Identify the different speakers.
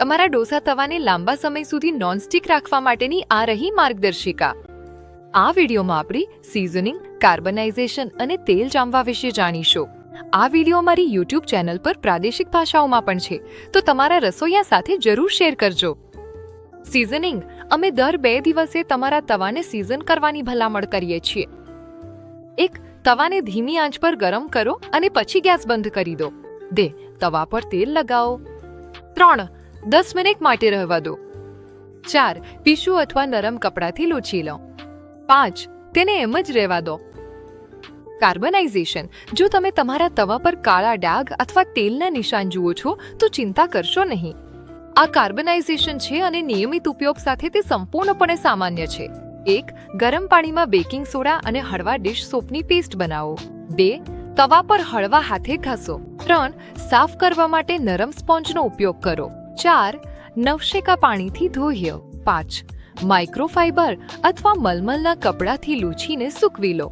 Speaker 1: તમારા ડોસા તવાને લાંબા સમય સુધી નોનસ્ટિક રાખવા માટેની આ રહી માર્ગદર્શિકા. આ વિડીયોમાં આપણે સિઝનિંગ કાર્બનાઇઝેશન અને તેલ જામવા વિશે જાણીશું. આ વીડિયો મારી યુટ્યુબ ચેનલ પર પ્રાદેશિક ભાષાઓમાં પણ છે, તો તમારા રસોઈયા સાથે જરૂર શેર કરજો. સિઝનિંગ અમે દર બે દિવસે તમારા તવાને સિઝન કરવાની ભલામણ કરીએ છીએ. એક, તવાને ધીમી આંચ પર ગરમ કરો અને પછી ગેસ બંધ કરી દો. બે, તવા પર તેલ લગાવો. ત્રણ દસ મિનિટ માટે રહેવા દો. ચાર પીશું અથવા નરમ કપડાથી લૂછી લો. પાંચ, તેને એમ જ રહેવા દો. કાર્બનાઇઝેશન જો તમે તમારા તવા પર કાળા ડાઘ અથવા તેલના નિશાન જુઓ છો, તો ચિંતા કરશો નહીં. આ કાર્બનાઇઝેશન છે અને નિયમિત ઉપયોગ સાથે તે સંપૂર્ણપણે સામાન્ય છે. એક, ગરમ પાણીમાં બેકિંગ સોડા અને હળવા ડિશ સોપની પેસ્ટ બનાવો. બે, તવા પર હળવા હાથે ઘસો. ત્રણ, સાફ કરવા માટે નરમ સ્પોન્જનો ઉપયોગ કરો. ચાર નવશેકા પાણીથી ધોઈયો પાંચ માઇક્રોફાઇબર અથવા મલમલના કપડાથી લૂછીને સૂકવી લો.